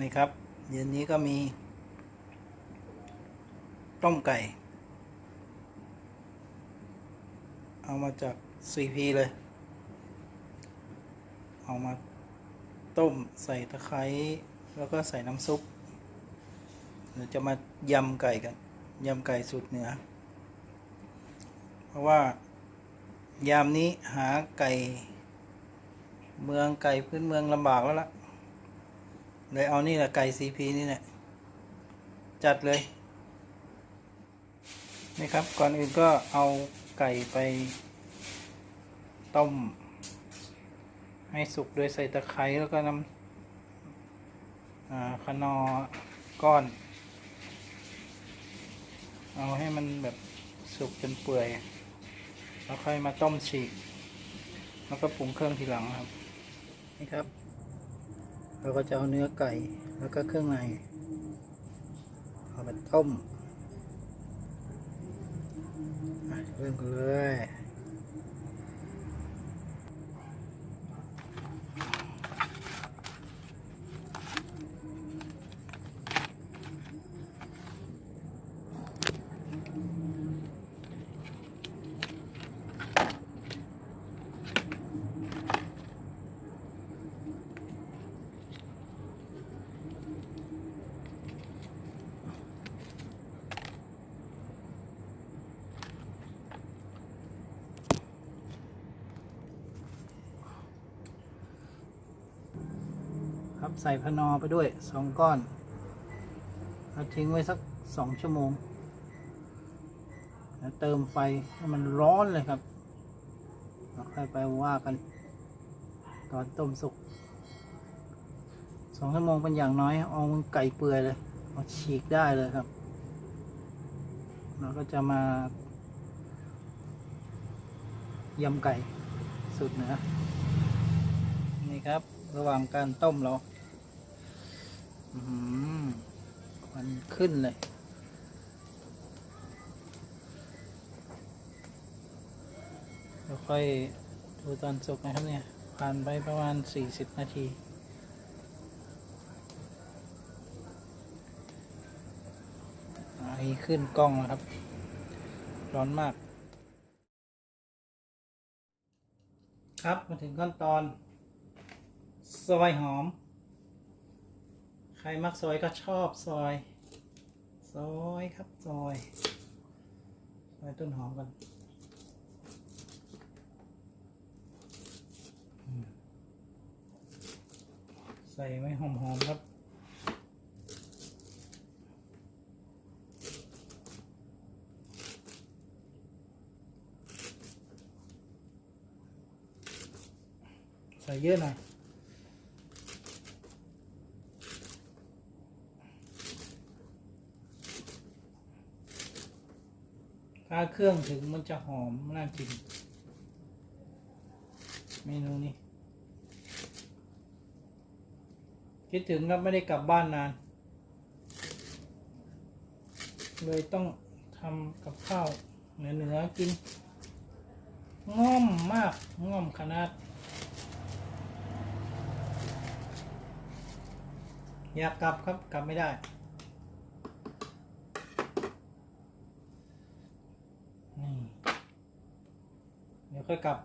นี่ครับเย็นนี้ก็มี ต้มไก่ เอามาจาก CP เลย เอามาต้มใส่ตะไคร้แล้วก็ใส่น้ำซุปเดี๋ยวจะมายำไก่กันยำไก่สูตรเหนือ เพราะว่ายามนี้หาไก่ เมืองไก่พื้นเมืองลำบากแล้วล่ะ เลยเอานี่แหละไก่ CP นี่แหละจัดเลย นี่ครับ ก่อนอื่นก็เอาไก่ไป ต้ม ให้สุกโดยใส่ตะไคร้แล้วก็น้ำอ่าขนอก้อน เอาให้มันแบบสุกจนเปื่อย แล้วค่อยมาต้มฉีก แล้วก็ปรุงเครื่องทีหลังครับ นี่ครับ เราก็จะเอาเนื้อไก่แล้วก็เครื่องในเอาไปต้มเริ่มกันเลย ครับ ใส่พนอไปด้วยสองก้อนแล้วทิ้งไว้สักสองชั่วโมง แล้วเติมไฟให้มันร้อนเลยครับแล้วค่อยไปว่ากัน ตอนต้มสุกสองชั่วโมงเป็นอย่างน้อย เอาไก่เปื่อยเลยเอาฉีกได้เลยครับ เราก็จะมายำไก่สุดนือนี่ครับ ระหว่างการต้มเรา อืมควันขึ้นเลย แล้วค่อยดูตอนสุกนะครับเนี่ย ผ่านไปประมาณ 40 นาทีไอขึ้นกล้องแล้วครับ ร้อนมาก ครับมาถึงขั้นตอน ซอยหอม รมักซอยก็ชอบซอย ซอยครับซอยซอยต้นหอมกันอืมใส่ไว้หอมๆครับใส่เยอะหน่อย ถ้าเครื่องถึงมันจะหอมน่ากิน เมนูนี้ คิดถึงครับไม่ได้กลับบ้านนาน เลยต้องทำกับข้าวเหนือๆกิน ง่อมมาก ง่อมขนาด อยากกลับครับกลับไม่ได้ นี่ เดี๋ยว ค่อยกลับ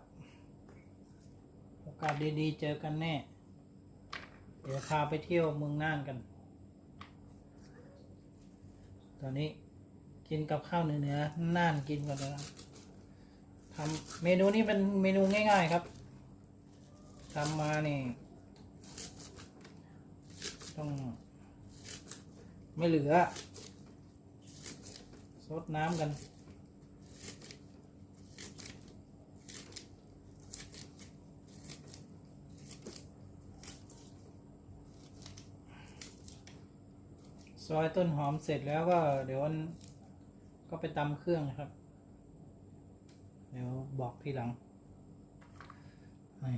โอกาสดีๆ เจอกันแน่ เดี๋ยวพาไปเที่ยวเมืองน่านกัน ตอนนี้กินกับข้าวเหนือๆน่านกินก่อนนะทำเมนูนี้เป็นเมนูง่ายๆครับทำมานี่ ต้อง ไม่เหลือซดน้ำกัน ซอยต้นหอมเสร็จแล้วก็เดี๋ยวมันก็ไปตำเครื่องนะครับ เดี๋ยวบอกทีหลังนี่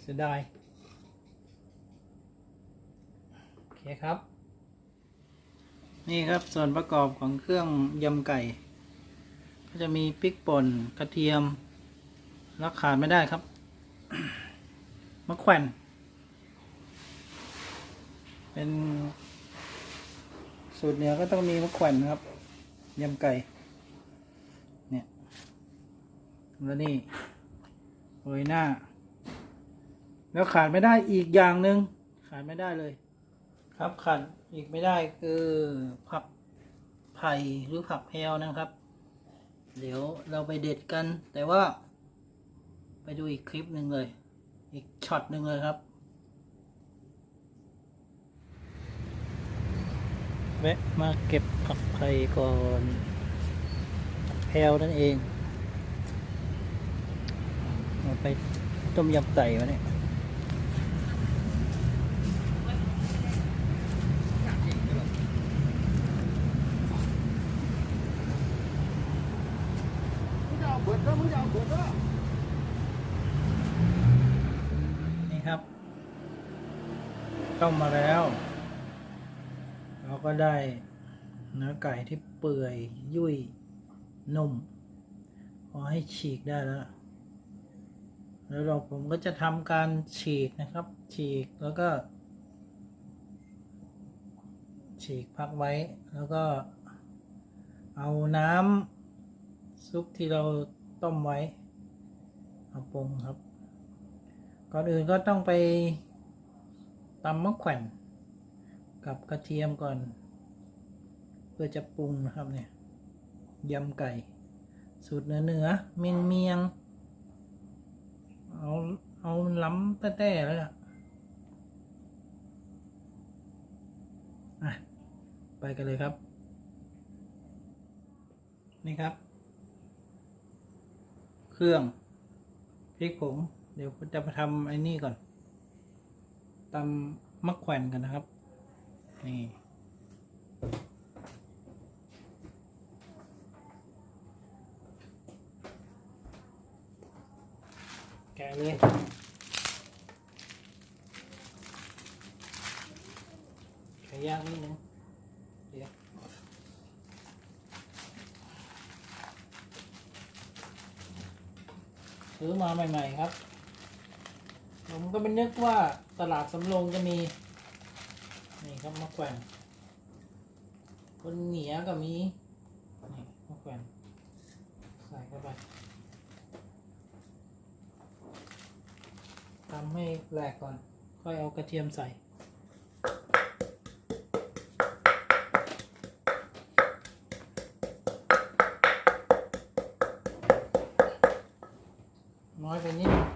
เสียดายโอเคครับ นี่ครับส่วนประกอบของเครื่องยำไก่ ก็จะมีพริกป่นกระเทียมแล้วขาดไม่ได้ครับ มะแขวนเป็นสูตรเหนือก็ต้องมีมะแขวนนะครับยำไก่ เนี่ยแล้วนี่โรยหน้า แล้วขาดไม่ได้อีกอย่างหนึ่งขาดไม่ได้เลย ครับขาดอีกไม่ได้คือผักไผ่หรือผักแพรวนะครับ เดี๋ยวเราไปเด็ดกันแต่ว่า ไปดูอีกคลิปหนึ่งเลย อีกช็อตหนึ่งเลยครับ แวะมาเก็บผักไผ่ก่อนแพลวนั่นเองเอาไปต้มยำไก่วะเนี่ย นี่ครับ ต้มมาแล้ว เราก็ ได้เนื้อไก่ที่เปื่อยยุ่ยนุ่ม พอให้ฉีกได้แล้ว แล้วเราผมก็จะทำการฉีกนะครับ ฉีกแล้วก็ ฉีกพักไว้แล้วก็ เอาน้ำซุปที่เราต้มไว้เอาปรุงครับ ก่อนอื่นก็ต้องไปตำมะแขวนกับกระเทียมก่อน เพื่อจะปรุงนะครับเนี่ยยำไก่ สูตรเนื้อเนื้อเมียงเมียงเอาเอาล้ำแต่แต่แล้วล่ะอะไปกันเลยครับ นี่ครับ เครื่องพริกผงเดี๋ยวจะมาทำไอ้นี่ก่อนตำมะแขวนกันนะครับ นี่ แกะเลยแกะยากนิดนึงเดี๋ยวซื้อมาใหม่ ๆ ครับ ผมก็ไม่นึกว่าตลาดสำโรงจะมี นี่ครับมะแขวนคนเหนียก็มี นี่มะแขวนใส่เข้าไป ทำให้แหลกก่อน ค่อยเอากระเทียมใส่ น้อยไปนิดนึง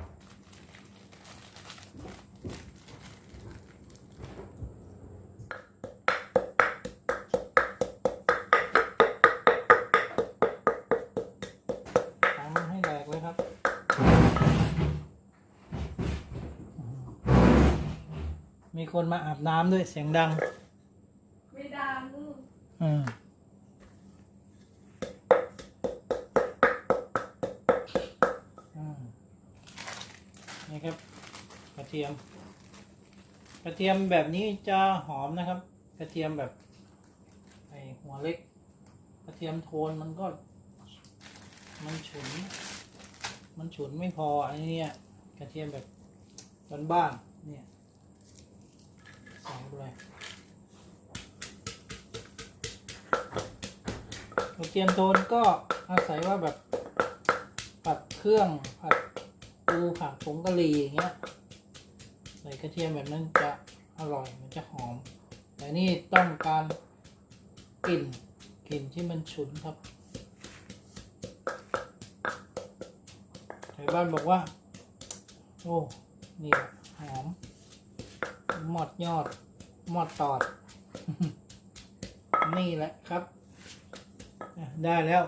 ทำให้แหลกเลยครับ มีคนมาอาบน้ำด้วยเสียงดัง ไม่ดังอืมอืมนี่ครับ กระเทียม กระเทียมแบบนี้จะหอมนะครับ กระเทียมแบบไอหัวเล็ก กระเทียมโทนมันก็ มันฉุน มันฉุนไม่พออันนี้เนี่ยกระเทียมแบบบ้านๆเนี่ย ใส่เข้าไปเลยกระเทียมโทนก็อาศัยว่าแบบผัดเครื่องผัดปูผัดผงกะหรี่อย่างเงี้ยใส่กระเทียมแบบนั้นจะอร่อยมันจะหอม แต่นี่ต้องการกลิ่นกลิ่นที่มันฉุนครับไทยบ้านบอกว่า โอ้ นี่หละหอม หมดยอด หมอดตอด นี่แหละครับ ได้แล้ว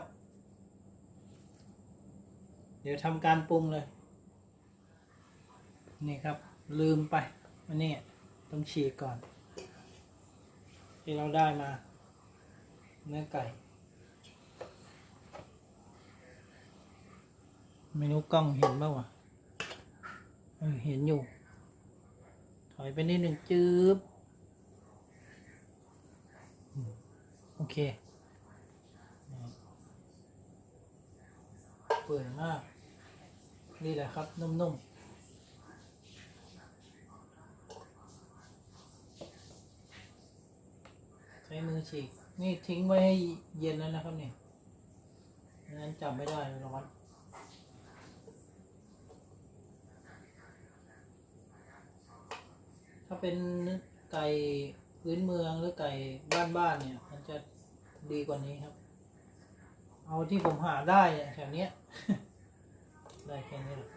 เดี๋ยวทำการปรุงเลย นี่ครับ ลืมไปวันนี้ต้องฉีกก่อน ที่เราได้มา เนื้อไก่ไม่รู้กล้องเห็นบ้างวะเออเห็นอยู่ ถอยไปนิดหนึ่งจืบอืม โอเค เปื่อยมาก นี่แหละครับ นุ่มๆใช้มือฉีก นี่ทิ้งไว้ให้เย็นแล้วนะครับเนี่ยไม่งั้นจับไม่ได้ร้อนถ้าเป็นไก่พื้นเมืองหรือไก่บ้านๆเนี่ย มันจะดีกว่านี้ครับ เอาที่ผมหาได้เนี่ยแถวเนี้ย ได้แค่นี้แหละ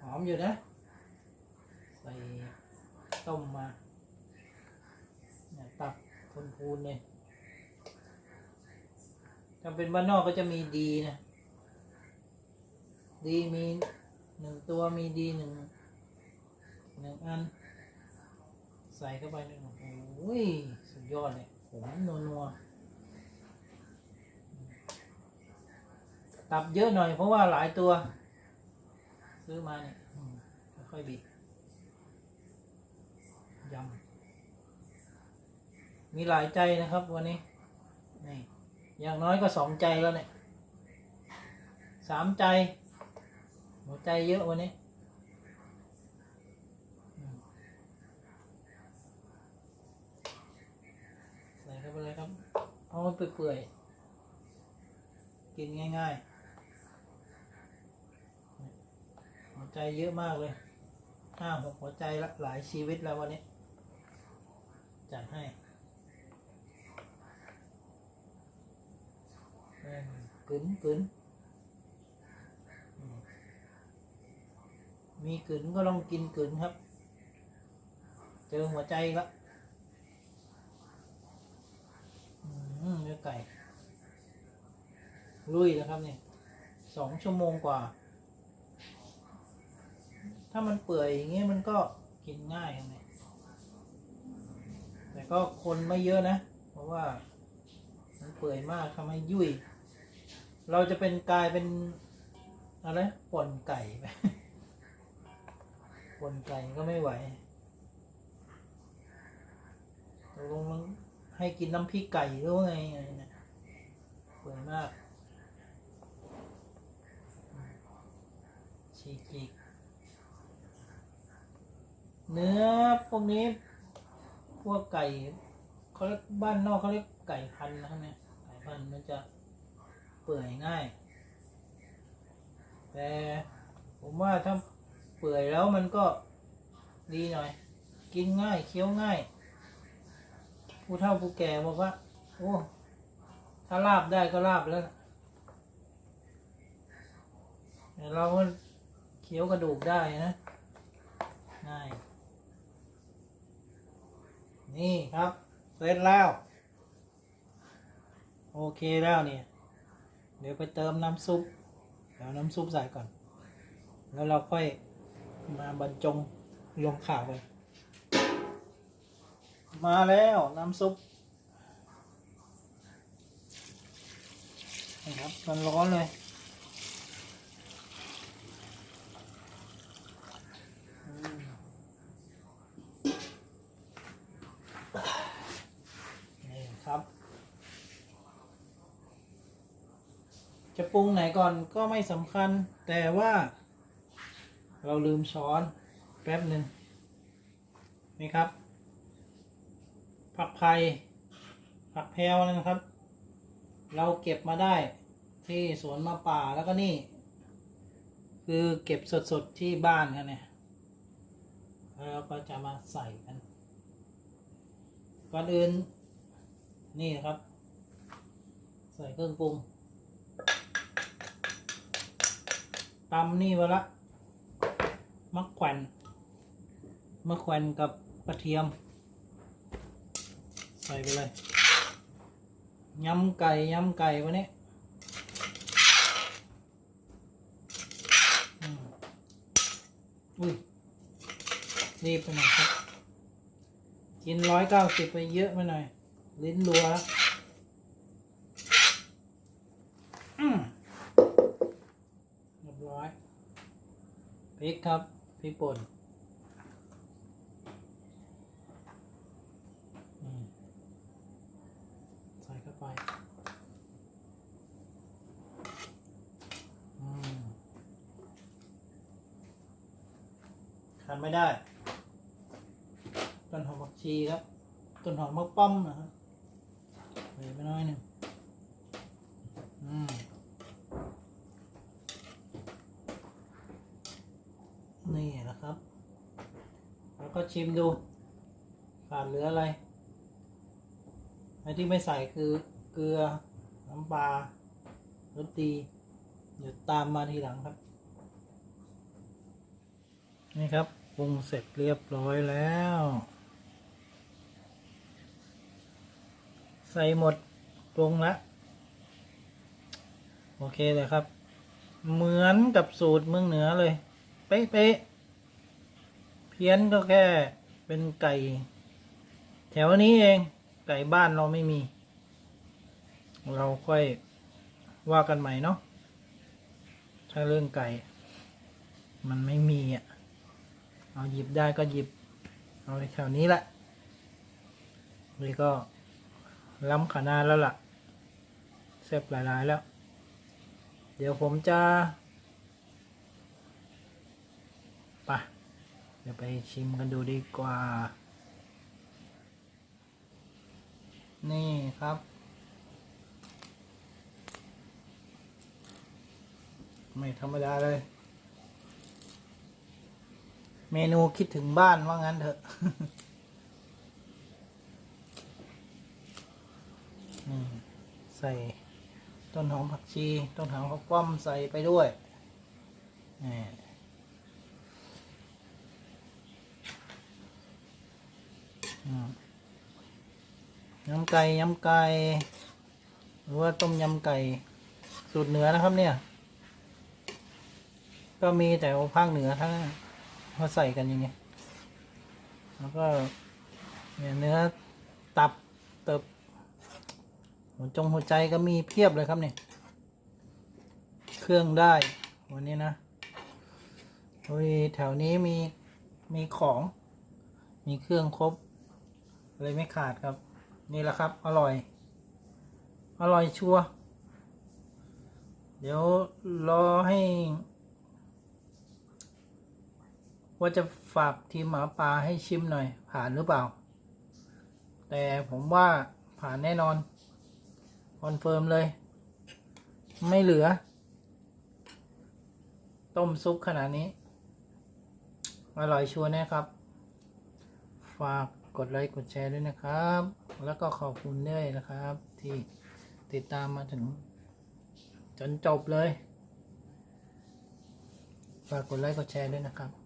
หอมอยู่นะ ใส่ต้มมาเนี่ยตับพูนๆเลยถ้าเป็นบ้านนอกก็จะมีดีนะ ดีมีหนึ่งตัวมีดีหนึ่งหนึ่งอัน ใส่เข้าไปเลยโอ้ยสุดยอดเลยผมนัวนัวๆตับเยอะหน่อยเพราะว่าหลายตัว ซื้อมาเนี่ยค่อยบีบยำมีหลายใจนะครับวันนี้นี่อย่างน้อยก็สองใจแล้วเนี่ยสามใจ หัวใจเยอะวันนี้อืมใส่เข้าไปเลยครับ เปื่อยๆ กินง่ายๆ หัวใจเยอะมากเลยห้าหกหัวใจละหลายชีวิตแล้ววันนี้ จัดให้กึนกึนมีกึนก็ลองกินกึนครับ เจอหัวใจอีกละอืมเนื้อ ไก่ลุยนะครับเนี่ยสองชั่วโมงกว่า ถ้ามันเปื่อยอย่างเงี้ยมันก็กินง่ายครับเนี่ยแต่ก็คนไม่เยอะนะ เพราะว่ามันเปื่อยมากทำให้ยุ่ย เราจะเป็นกลายเป็นอะไรป่นไก่ไปป่นไก่ก็ไม่ไหวตกลงมัน ให้กินน้ำพริกไก่หรือว่าไงเนี่ยเปื่อยมากฉีกฉีกเนื้อพวกนี้ พวกไก่เขาเรียกบ้านนอกเขาเรียกไก่พันนะครับเนี่ยไก่พันมันจะเปื่อยง่าย แต่ผมว่าถ้าเปื่อยแล้วมันก็ดีหน่อย กินง่ายเคี้ยวง่าย ผู้เฒ่าผู้แก่บอกว่า โอ้ถ้าลาบได้ก็ลาบแล้วแต่เราก็เคี้ยวกระดูกได้นะง่ายนี่ครับ เสร็จแล้ว โอเคแล้วเนี่ย เดี๋ยวไปเติมน้ำซุปเดี๋ยวน้ำซุปใส่ก่อน แล้วเราค่อยมาบรรจงลงข่าวไป มาแล้วน้ำซุปนะครับมันร้อนเลยนี่ครับ จะปรุงไหนก่อนก็ไม่สำคัญ แต่ว่า เราลืมช้อนแป๊บหนึ่งนี่ครับ ผักไผ่ผักแพรวนะครับ เราเก็บมาได้ที่สวนมะป่าแล้วก็นี่ คือเก็บสดๆที่บ้านกันเนี่ยแล้วเราก็จะมาใส่กัน ก่อนอื่น นี่นะครับ ใส่เครื่องปรุงตำนี่ไว้ละมะแขวนมะแขวนกับกระเทียม ใส่ไปเลยยำไก่ยำไก่วันนี้อุ้ยรีบไปหน่อยครับ กินร้อยเก้าสิบไปเยอะไปหน่อย ลิ้นรัวแล้วอืมเรียบร้อยพริกครับพริกป่นอืมใส่เข้าไปอืม ขาด ได้ ต้นหอมผักชีครับ ต้นหอมมะป้อมนะครับใส่ไปน้อยหนึ่งอืมนี่นะครับ แล้วก็ชิมดู ขาดเหลืออะไรไอ้ที่ไม่ใส่คือเกลือน้ำปลารสดีเดี๋ยวตามมาทีหลังครับ นี่ครับ ปรุงเสร็จเรียบร้อยแล้ว ใส่หมดปรุงละ โอเคเลยครับ เหมือนกับสูตรเมืองเหนือเลย เป๊ะๆเพี้ยนก็แค่เป็นไก่ แถวนี้เอง ไก่บ้านเราไม่มี เราค่อยว่ากันใหม่เนาะถ้าเรื่องไก่ มันไม่มีอะ เอาหยิบได้ก็หยิบ เอาแถวนี้แหละนี่ก็ล้ำขนาดแล้วล่ะเซฟหลาย ๆ แล้ว เดี๋ยวผมจะไปเดี๋ยวไปชิมกันดูดีกว่า นี่ครับ ไม่ธรรมดาเลย เมนูคิดถึงบ้านว่างั้นเถอะนี่ใส่ต้นหอมผักชี ต้นหอมข้าวป้อมใส่ไปด้วยนี่ยำไก่ยำไก่หรือว่าต้มยำไก่สูตรเหนือนะครับเนี่ย ก็มีแต่ภาคเหนือทั้งนั้น เขาใส่กันอย่างเงี้แล้วก็เนี่ยเนื้อตับเติบหัวจงหัวใจก็มีเพียบเลยครับเนี่ย เครื่องได้ วันนี้นะโอ้ยแถวนี้มี มีของ มีเครื่องครบ เลยไม่ขาดครับ นี่แหละครับ อร่อย อร่อยชัว เดี๋ยวรอให้ ว่าจะฝากทีมหมาป่าให้ชิมหน่อย ผ่านหรือเปล่า แต่ผมว่าผ่านแน่นอน คอนเฟิร์มเลย ไม่เหลือ ต้มซุปขนาดนี้ อร่อยชัวร์แน่ครับ ฝากกดไลค์กดแชร์ด้วยนะครับ แล้วก็ขอบคุณด้วยนะครับ ที่ติดตามมาถึง จนจบเลย ฝากกดไลค์กดแชร์ด้วยนะครับ